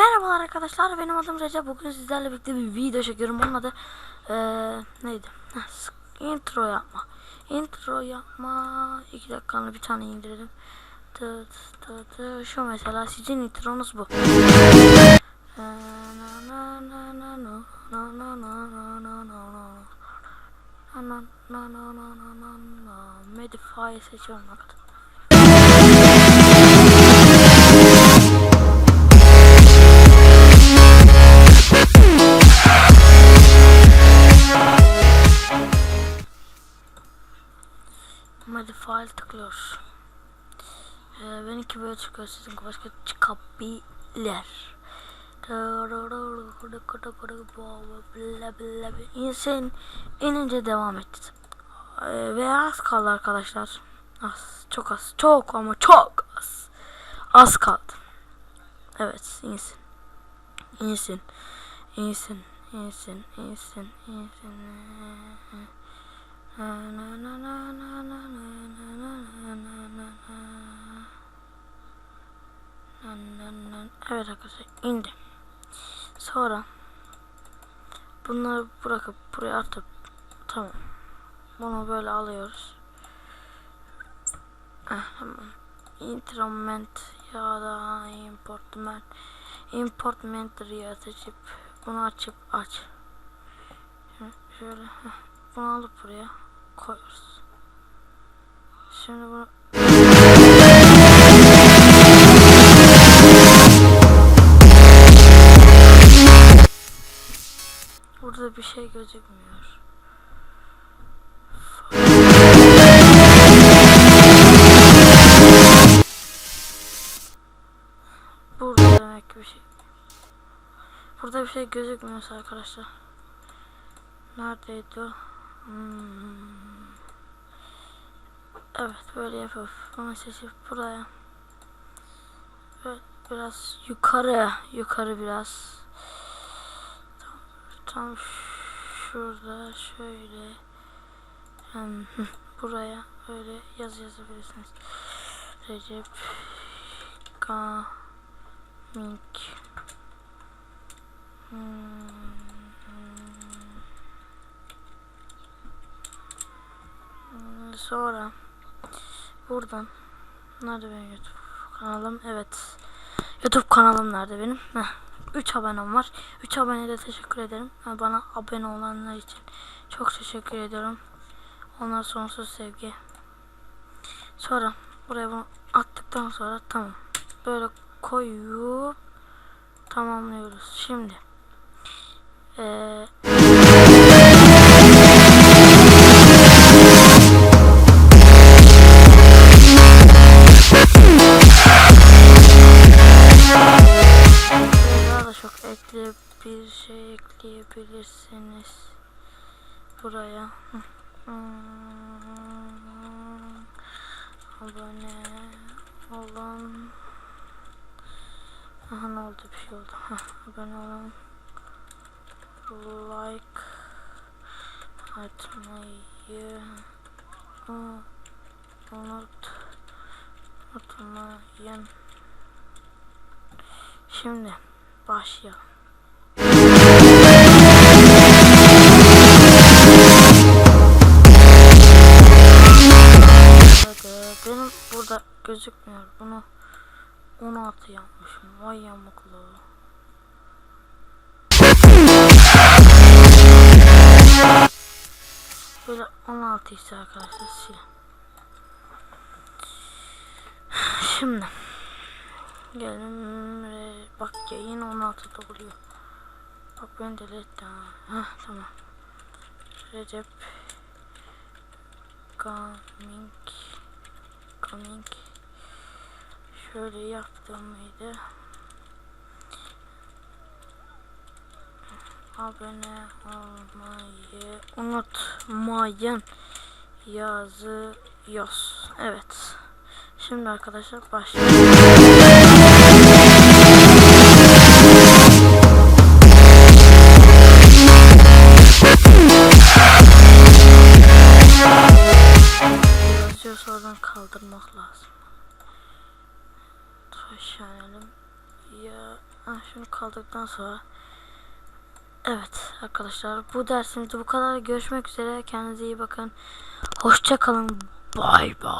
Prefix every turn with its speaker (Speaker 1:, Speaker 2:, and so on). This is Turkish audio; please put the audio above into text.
Speaker 1: arkadaşlar benim adım Recep. Bugün sizlerle birlikte bir video çekiyorum. Onun adı eee neydi? İntro yapma. Intro yapma. 2 dakikanı bir tane indirelim. Tı tı tı. Şu mesela sizin intronuz bu. Eee, na na Modify tıklıyoruz. Ee, benimki böyle çıkıyor. Sizinki başka çıkabilir. İnsan inince devam etti. Ee, ve az kaldı arkadaşlar. Az. Çok az. Çok ama çok az. Az kaldı. Evet. insin. İnsin. İnsin. İnsin. İnsin. İnsin. Evet arkadaşlar indi. Sonra bunları bırakıp buraya atıp tamam. Bunu böyle alıyoruz. Ah, tamam. Instrument ya da importment importment diye seçip bunu açıp aç. Şöyle bunu alıp buraya koyuyoruz. Şimdi bunu Burada bir şey gözükmüyor. Burada demek bir şey. Burada bir şey gözükmüyorsa arkadaşlar. Neredeydi o? Hmm. Evet böyle yapıp bunu seçip buraya. Böyle biraz yukarı, yukarı biraz. Tam, tam şurada şöyle. Hmm, buraya böyle yazı yazabilirsiniz. Recep Gaming Hmm, Sonra buradan nerede benim YouTube kanalım? Evet. YouTube kanalım nerede benim? Heh. 3 abonem var. 3 aboneye de teşekkür ederim. Ha, Bana abone olanlar için çok teşekkür ediyorum. Onlar sonsuz sevgi. Sonra buraya bunu attıktan sonra tamam. Böyle koyup tamamlıyoruz. Şimdi eee ekleyebilirsiniz. Buraya. Hmm. Abone olan Aha ne oldu bir şey oldu. Abone olun. Like atmayı unut unutmayın. Şimdi başlayalım. Gözükmüyor. Bunu 16 yapmışım. Vay yamuklu. Böyle 16 ise arkadaşlar sil. Şimdi gelin ve bak yayın 16'da oluyor. Bak ben etti ha. Tamam. Recep Coming Coming Şöyle yaptım mıydı? Abone olmayı unutmayın yazıyoruz. Evet. Şimdi arkadaşlar başlayalım. Ha, şunu kaldıktan sonra. Evet arkadaşlar bu dersimizde bu kadar. Görüşmek üzere. Kendinize iyi bakın. Hoşça kalın. Bay bay